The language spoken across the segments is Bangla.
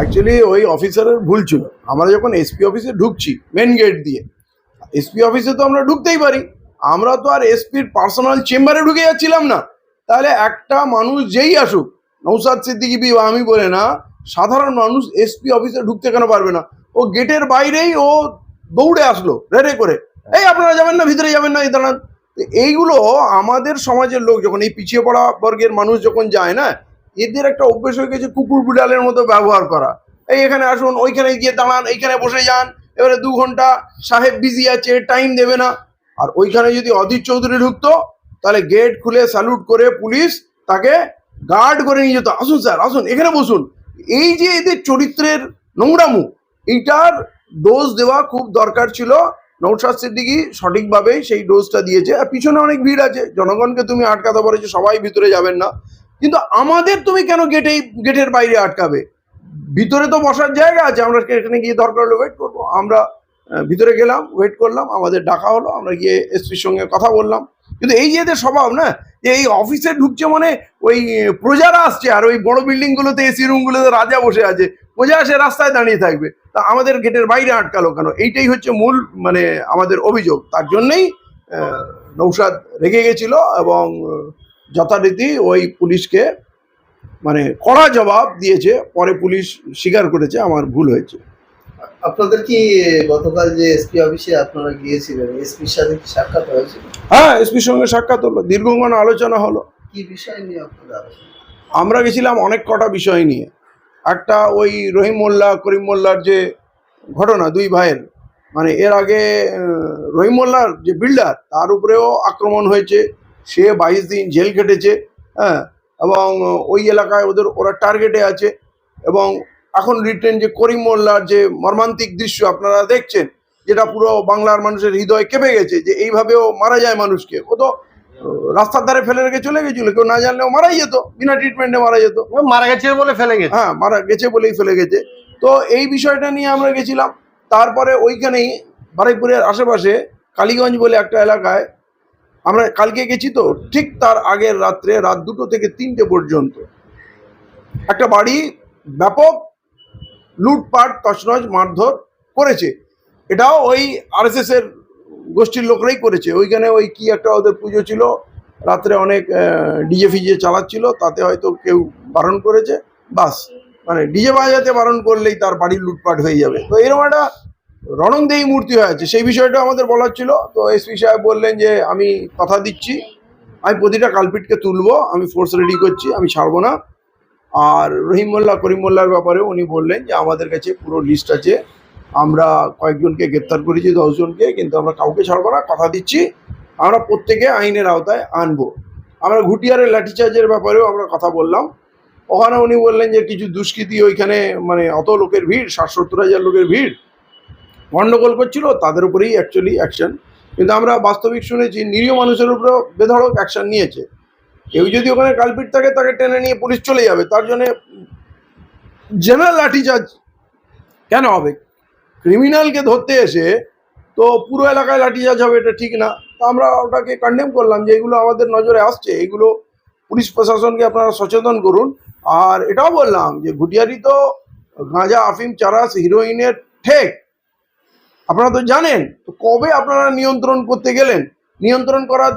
অ্যাকচুয়ালি ওই অফিসারের ভুল ছিল। আমরা যখন এসপি অফিসে ঢুকছি মেন গেট দিয়ে এসপি অফিসে তো আমরা ঢুকতেই পারি। আমরা তো আর এসপির পার্সোনাল চেম্বারে ঢুকে যাচ্ছিলাম না। তাহলে একটা মানুষ যেই আসুক নৌসাদ সিদ্দিকি বি আমি বলে না, সাধারণ মানুষ এসপি অফিসে ঢুকতে কেন পারবে না? ও গেটের বাইরেই ও দৌড়ে আসলো রেডে করে। এই আপনারা যাবেন না, ভিতরে যাবেন না, এই দাঁড়ান। এইগুলো আমাদের সমাজের লোক, যখন এই পিছিয়ে পড়া বর্গের মানুষ যখন যায় না এদের একটা অভ্যেস হয়ে গেছে কুকুর বিড়ালের মতো ব্যবহার করা। এই এখানে আসুন, ওইখানে গিয়ে দাঁড়ান এইখানে বসে যান, এবারে দু ঘণ্টা সাহেব বিজি আছে টাইম দেবে না। আর ওইখানে যদি অধীর চৌধুরী ঢুকতো, তাহলে গেট খুলে স্যালুট করে পুলিশ তাকে গার্ড করে নিয়ে যেত। আসুন স্যার আসুন, এখানে বসুন। এই যে এদের চরিত্রের নোংরামু, এইটার ডোজ দেওয়া খুব দরকার ছিল। নৌশাদ সিদ্দিকি সঠিকভাবেই সেই ডোজটা দিয়েছে। আর পিছনে অনেক ভিড় আছে, জনগণকে তুমি আটকাতে পারো যে সবাই ভিতরে যাবেন না। কিন্তু আমাদের তুমি কেন গেটেই গেটের বাইরে আটকাবে? ভিতরে তো বসার জায়গা আছে, আমরা এখানে গিয়ে দরকার হলে ওয়েট করব। আমরা ভিতরে গেলাম ওয়েট করলাম, আমাদের ডাকা হলো, আমরা গিয়ে এসপির সঙ্গে কথা বললাম। কিন্তু এই যে স্বভাব, না? যে এই অফিসে ঢুকছে মানে ওই প্রজারা আসছে, আর ওই বড় বিল্ডিং গুলোতে এসি রুম গুলোতে রাজা বসে আছে। প্রজা সে রাস্তায় দাঁড়িয়ে থাকবে। তা আমাদের গেটের বাইরে আটকালো কেন? এইটাই হচ্ছে মূল মানে আমাদের অভিযোগ। তার জন্যই নৌসাদ রেগে গেছিল এবং যথারীতি ওই পুলিশকে মানে কড়া জবাব দিয়েছে পরে পুলিশ স্বীকার করেছে আমার ভুল হয়েছে। আপনাদের কি গতকাল যে এসপি অফিসে আপনারা গিয়েছিলেন এসপির সাথে কি সাক্ষাৎ হয়েছিল? হ্যাঁ এসপির সঙ্গে সাক্ষাৎ হলো দীর্ঘক্ষণ আলোচনা হলো। কি বিষয় নিয়ে আলোচনা? আমরা গেছিলাম অনেক কটা বিষয় নিয়ে। একটা ওই রহিম মোল্লা করিম মোল্লার যে ঘটনা দুই ভাইয়ের মানে এর আগে রহিম মোল্লার যে বিল্ডার তার উপরেও আক্রমণ হয়েছে। সে বাইশ দিন জেল কেটেছে হ্যাঁ এবং ওই এলাকায় ওদের ওরা টার্গেটে আছে এবং এখন রিটেন যে করিম মোল্লার যে মর্মান্তিক দৃশ্য আপনারা দেখছেন যেটা পুরো বাংলার মানুষের হৃদয় কেঁপে গেছে যে এইভাবেও মারা যায় মানুষকে। ও তো রাস্তার ধারে ফেলে রেখে চলে গেছিল কেউ না জানলেও মারাই যেত বিনা ট্রিটমেন্টে মারা যেত। মারা গেছে বলে ফেলে গেছে। হ্যাঁ মারা গেছে বলেই ফেলে গেছে। তো এই বিষয়টা নিয়ে আমরা গেছিলাম তারপরে ওইখানেই বারুইপুরের আশেপাশে কালীগঞ্জ বলে একটা এলাকায় আমরা কালকে গেছি তো, ঠিক তার আগের রাত্রে, রাত দুটো থেকে তিনটে পর্যন্ত। একটা বাড়ি ব্যাপক লুটপাট, তছনছ, মারধর করেছে। এটাও ওই আরএসএস এর গোষ্ঠীর লোকরাই করেছে। ওইখানে ওই কি একটা ওদের পুজো ছিল, রাত্রে অনেক ডিজে ফিজে চালাচ্ছিল, তাতে হয়তো কেউ বারণ করেছে, বাস। মানে ডিজে বাজাতে বারণ করলেই তার বাড়ি লুটপাট হয়ে যাবে। তো এরকম একটা রণংদেহী মূর্তি হয়ে আছে সেই বিষয়টা আমাদের বলার ছিল। তো এসপি সাহেব বললেন যে, আমি কথা দিচ্ছি, আমি প্রতিটা কালপিটকে তুলবো, আমি ফোর্স রেডি করছি, আমি ছাড়বো না। আর রহিম মোল্লা, করিম মোল্লার ব্যাপারে উনি বললেন যে, আমাদের কাছে পুরো লিস্ট আছে। আমরা কয়েকজনকে গ্রেপ্তার করেছি, দশজনকে, কিন্তু আমরা কাউকে ছাড়বো না, কথা দিচ্ছি। আমরা প্রত্যেকে আইনের আওতায় আনব। আমরা ঘুটিয়ারের লাঠিচার্জের ব্যাপারেও আমরা কথা বললাম। ওখানে উনি বললেন যে, কিছু দুষ্কৃতী ওইখানে মানে অত লোকের ভিড় ষাট সত্তর হাজার লোকের ভিড়। গণ্ডগোল করছিল, তাদের উপরেই অ্যাকচুয়ালি অ্যাকশন কিন্তু আমরা বাস্তবিক শুনেছি, নিরীহ মানুষের উপরেও বেধড়ক অ্যাকশন নিয়েছে। কেউ যদি ওখানে কালপিট থাকে, তাকে টেনে নিয়ে পুলিশ চলে যাবে। তার জন্যে জেনারেল লাঠিচার্জ কেন হবে? ক্রিমিনালকে ধরতে এসে তো পুরো এলাকায় লাঠিচার্জ হবে, এটা ঠিক না। তো আমরা ওটাকে কন্ডেম করলাম যে এগুলো আমাদের নজরে আসছে, এগুলো পুলিশ প্রশাসনকে আপনারা সচেতন করুন। আর এটাও বললাম যে ঘুটিয়ারি তো গাঁজা, আফিম চারাস হিরোইনের ঠেক। আপনারা তো জানেন, তো কবে আপনারা নিয়ন্ত্রণ করতে গেলেন? নিয়ন্ত্রণ করার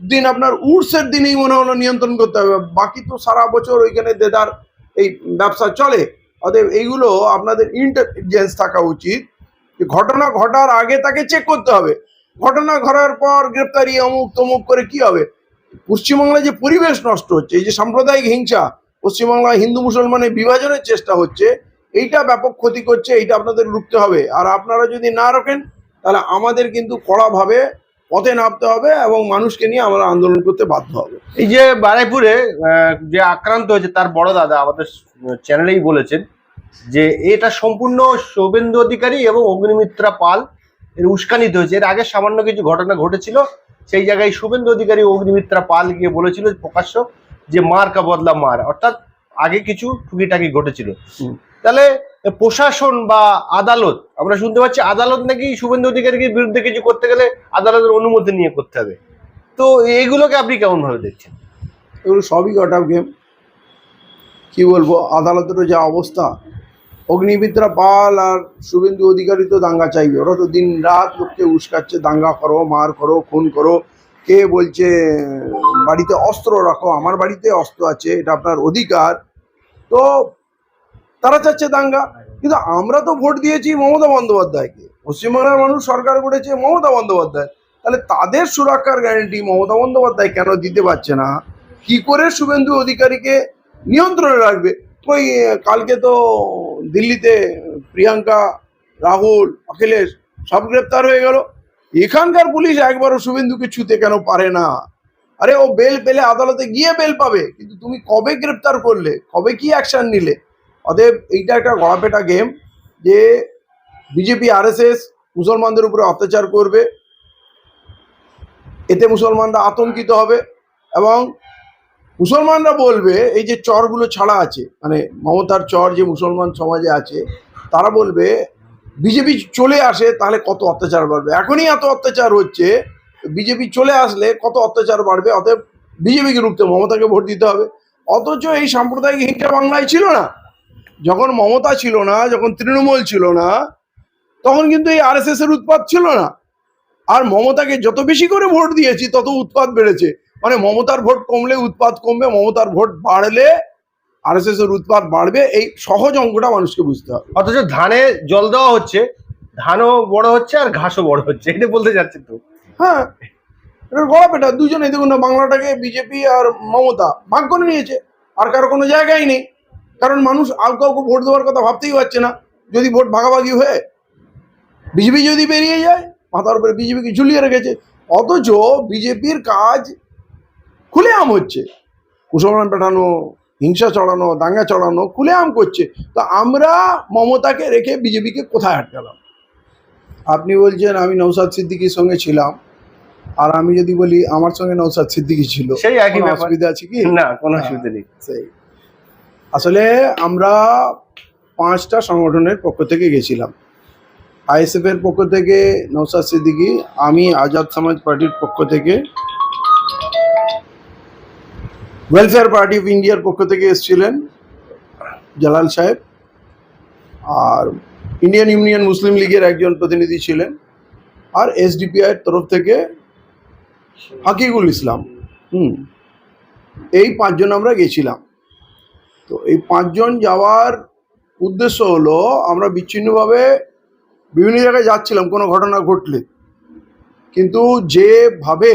দিন আপনার উর্সের দিনেই মনে হলো নিয়ন্ত্রণ করতে হবে। বাকি তো সারা বছর ওইখানে দেদার এই ব্যবসা চলে। অতএব এইগুলো আপনাদের ইন্টেলিজেন্স থাকা উচিত যে ঘটনা ঘটার আগে তাকে চেক করতে হবে। ঘটনা ঘটার পর গ্রেপ্তারি অমুক তমুক করে কি হবে? পশ্চিমবাংলায় যে পরিবেশ নষ্ট হচ্ছে, এই যে সাম্প্রদায়িক হিংসা, পশ্চিমবাংলায় হিন্দু মুসলমানের বিভাজনের চেষ্টা হচ্ছে এইটা ব্যাপক ক্ষতি করছে এইটা আপনাদের রুখতে হবে। আর আপনারা যদি না রাখেন তাহলে আমাদের কিন্তু কড়াভাবে পথে নামতে হবে এবং মানুষকে নিয়ে আমরা আন্দোলন করতে বাধ্য হবে। এই যে বারাইপুরে যে আক্রান্ত হয়েছে তার বড় দাদা আমাদের চ্যানেলেই বলেছেন যে এটা সম্পূর্ণ শুভেন্দু অধিকারী এবং অগ্নিমিত্রা পাল এর উস্কানিত হয়েছে। এর আগে সামান্য কিছু ঘটনা ঘটেছিল সেই জায়গায় শুভেন্দু অধিকারী অগ্নিমিত্রা পাল গিয়ে বলেছিল প্রকাশ্য যে মার কা বদলা মার অর্থাৎ আগে কিছু টুকিটাকি ঘটেছিল। তাহলে প্রশাসন বা আদালত, আমরা শুনতে পাচ্ছি আদালত নাকি শুভেন্দু অধিকারীর বিরুদ্ধে কিছু করতে গেলে আদালতের অনুমতি নিয়ে করতে হবে। তো এইগুলোকে আপনি কেমন ভাবে দেখছেন? এগুলো সবই আপ গেম কি বলব, আদালতেরও যা অবস্থা অগ্নিমিত্রা পাল আর শুভেন্দু অধিকারী তো দাঙ্গা চাইবে। ওরা তো দিন রাত লোককে উস্কাচ্ছে, দাঙ্গা করো, মার করো, খুন করো। কে বলছে, বাড়িতে অস্ত্র রাখো, আমার বাড়িতে অস্ত্র আছে, এটা আপনার অধিকার। তো তারা চাচ্ছে দাঙ্গা। কিন্তু আমরা তো ভোট দিয়েছি মমতা বন্দ্যোপাধ্যায়কে। পশ্চিমবাংলার মানুষ সরকার করেছে মমতা বন্দ্যোপাধ্যায়। তাহলে তাদের সুরক্ষার গ্যারেন্টি মমতা বন্দ্যোপাধ্যায় কেন দিতে পারছে না? কি করে শুভেন্দু অধিকারীকে নিয়ন্ত্রণে রাখবে? ওই কালকে তো দিল্লিতে প্রিয়াঙ্কা, রাহুল, অখিলেশ সব গ্রেপ্তার হয়ে গেল। এখানকার পুলিশ একবারও শুভেন্দুকে ছুতে কেন পারে না? আরে ও বেল পেলে আদালতে গিয়ে বেল পাবে। কিন্তু তুমি কবে গ্রেপ্তার করলে? কবে কি অ্যাকশন নিলে? অতএব এইটা একটা গড়াপেটা গেম যে বিজেপি আরএসএস মুসলমানদের উপরে অত্যাচার করবে। এতে মুসলমানরা আতঙ্কিত হবে এবং মুসলমানরা বলবে, এই যে চরগুলো ছাড়া আছে মানে মমতার চর যে মুসলমান সমাজে আছে, তারা বলবে বিজেপি চলে আসে, তাহলে কত অত্যাচার বাড়বে? এখনই এত অত্যাচার হচ্ছে বিজেপি চলে আসলে কত অত্যাচার বাড়বে? অতএব বিজেপিকে রুখতে মমতাকে ভোট দিতে হবে। অথচ এই সাম্প্রদায়িক হিংসা বাংলায় ছিল না। যখন মমতা ছিল না যখন তৃণমূল ছিল না তখন কিন্তু এই আরএসএস এর উৎপাত ছিল না। আর মমতাকে যত বেশি করে ভোট দিয়েছি তত উৎপাত বেড়েছে। মানে মমতার ভোট কমলে উৎপাত কমবে মমতার ভোট বাড়লে আরএসএস এর উৎপাত বাড়বে এই সহজ অঙ্কটা মানুষকে বুঝতে হবে। অথচ ধানে জল দেওয়া হচ্ছে ধানও বড় হচ্ছে আর ঘাসও বড় হচ্ছে এটা বলতে যাচ্ছে তো? হ্যাঁ এটা গড়াপেটা দুজনেই দেখুন না বাংলাটাকে বিজেপি আর মমতা ভাগ করে নিয়েছে আর কারও কোনো জায়গায় নেই। কারণ মানুষ আর কাউকে ভোট দেওয়ার কথা ভাবতেই পারছে না। যদি ভোট ভাগাভাগি হয়ে বিজেপি যদি বেরিয়ে যায় মাথার উপরে বিজেপিকে ঝুলিয়ে রেখেছে। অথচ বিজেপির কাজ খুলে আম হচ্ছে। মুসলমান পেটানো হিংসা চড়ানো দাঙ্গা চড়ানো খুলে আম করছে। তো আমরা মমতাকে রেখে বিজেপিকে কোথায় আটকালাম? আপনি বলছেন আমি নৌসাদ সিদ্দিকির সঙ্গে ছিলাম। আর আমি যদি বলি আমার সঙ্গে নৌসাদ সিদ্দিকি ছিল সেই একই অসুবিধা আছে কি? না কোনো হ্যাঁ। অসুবিধা নেই। সেই। আসলে আমরা পাঁচটা সংগঠনের পক্ষ থেকে গেছিলাম। আইএসএফ এর পক্ষ থেকে নৌসাদ সিদ্দিকি, আমি, আজাদ সমাজ পার্টির পক্ষ থেকে ওয়েলফেয়ার পার্টি অফ ইন্ডিয়ার পক্ষ থেকে এসেছিলেন জালাল সাহেব। আর ইন্ডিয়ান ইউনিয়ন মুসলিম লীগের একজন প্রতিনিধি ছিলেন। আর এসডিপিআই এর তরফ থেকে হাকিকুল ইসলাম। হুম, এই পাঁচজন আমরা গেছিলাম। তো এই পাঁচজন যাওয়ার উদ্দেশ্য হলো, আমরা বিচ্ছিন্নভাবে বিভিন্ন জায়গায় যাচ্ছিলাম, কোনো ঘটনা ঘটলে। কিন্তু যেভাবে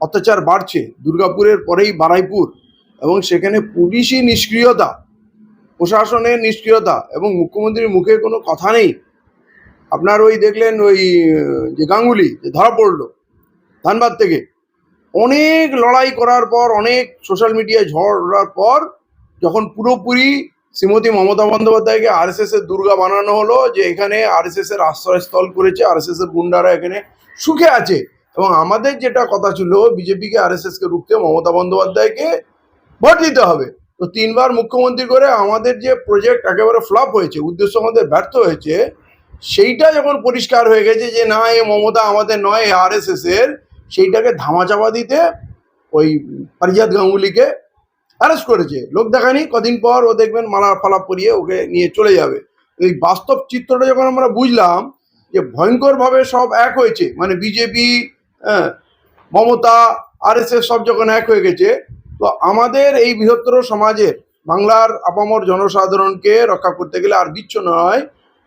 অত্যাচার বাড়ছে, দুর্গাপুরের পরেই বারাইপুর এবং সেখানে পুলিশি নিষ্ক্রিয়তা, প্রশাসনের নিষ্ক্রিয়তা এবং মুখ্যমন্ত্রীর মুখে কোনো কথা নেই। আপনার ওই দেখলেন ওই, যে গাঙ্গুলি, যে ধরা পড়ল ধানবাদ থেকে। অনেক লড়াই করার পর, অনেক সোশ্যাল মিডিয়ায় ঝড়ার পর যখন পুরোপুরি শ্রীমতী মমতা বন্দ্যোপাধ্যায়কে আরএসএস এর দুর্গা বানানো হলো যে এখানে আরএসএস এর আশ্রয়স্থল করেছে আরএসএস এর গুন্ডারা এখানে সুখে আছে। এবং আমাদের যেটা কথা ছিল, বিজেপিকে আরএসএস কে রুখতে মমতা বন্দ্যোপাধ্যায়কে ভোট দিতে হবে। তো তিনবার মুখ্যমন্ত্রী করে আমাদের যে প্রজেক্ট একেবারে ফ্লপ হয়েছে, উদ্দেশ্য আমাদের ব্যর্থ হয়েছে, সেইটা যখন পরিষ্কার হয়ে গেছে যে না, এ মমতা আমাদের নয় আরএসএস এর, সেইটাকে ধামাচাপা দিতে ওই পারিজাত গাঙ্গুলিকে অ্যারেস্ট করেছে। লোক দেখানি কদিন পর ও দেখবেন মালা ফালা পরিয়ে ওকে নিয়ে চলে যাবে। এই বাস্তব চিত্রটা যখন আমরা বুঝলাম যে ভয়ঙ্করভাবে সব এক হয়েছে মানে বিজেপি হ্যাঁ মমতা আরএসএস সব যখন এক হয়ে গেছে, তো আমাদের এই বৃহত্তর সমাজের বাংলার আপামর জনসাধারণকে রক্ষা করতে গেলে আর কিচ্ছু নয়,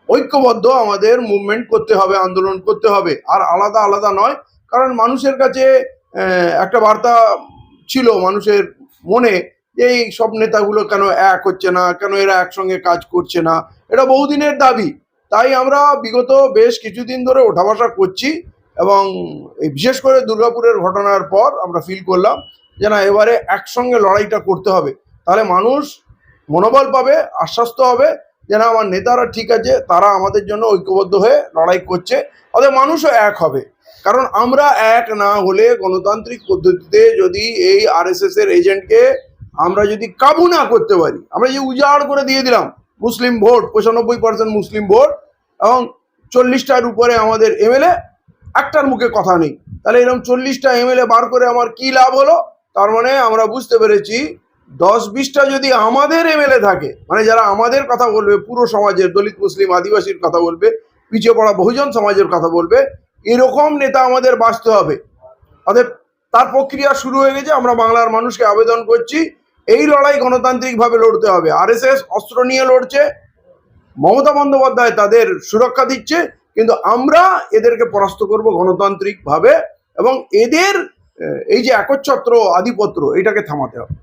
ঐক্যবদ্ধ আমাদের মুভমেন্ট করতে হবে, আন্দোলন করতে হবে, আর আলাদা আলাদা নয়, কারণ মানুষের কাছে একটা বার্তা ছিল মানুষের মনে এই সব নেতাগুলো কেন এক হচ্ছে না? কেন এরা একসঙ্গে কাজ করছে না? এটা বহুদিনের দাবি। তাই আমরা বিগত বেশ কিছুদিন ধরে ওঠা বসা করছি এবং বিশেষ করে দুর্গাপুরের ঘটনার পর আমরা ফিল করলাম যে না, এবারে একসঙ্গে লড়াইটা করতে হবে। তাহলে মানুষ মনোবল পাবে, আশ্বস্ত হবে যে না, আমার নেতারা ঠিক আছে, তারা আমাদের জন্য ঐক্যবদ্ধ হয়ে লড়াই করছে। অতএব মানুষও এক হবে। কারণ আমরা এক না হলে গণতান্ত্রিক পদ্ধতিতে যদি এই আরএসএস এর এজেন্টকে আমরা যদি কাবু না করতে পারি, আমরা যে উজাড় করে দিয়ে দিলাম, মুসলিম ভোট, পঁচানব্বই পার্সেন্ট মুসলিম ভোট, এবং চল্লিশটার উপরে আমাদের এমএলএ একটার মুখে কথা নেই। তাহলে এরকম চল্লিশটা এমএলএ বার করে আমার কি লাভ হলো? তার মানে আমরা বুঝতে পেরেছি দশ বিশটা যদি আমাদের এমএলএ থাকে মানে যারা আমাদের কথা বলবে, পুরো সমাজের, দলিত মুসলিম আদিবাসীর কথা বলবে, পিছিয়ে পড়া বহুজন সমাজের কথা বলবে, এরকম নেতা আমাদের বাঁচতে হবে। অতএব তার প্রক্রিয়া শুরু হয়ে গেছে, আমরা বাংলার মানুষকে আবেদন করছি এই লড়াই গণতান্ত্রিকভাবে লড়তে হবে। আরএসএস অস্ত্র নিয়ে লড়ছে, মমতা বন্দ্যোপাধ্যায় তাদের সুরক্ষা দিচ্ছে, কিন্তু আমরা এদেরকে পরাস্ত করব গণতান্ত্রিকভাবে এবং এদের এই যে একচ্ছত্র আধিপত্র এটাকে থামাতে হবে।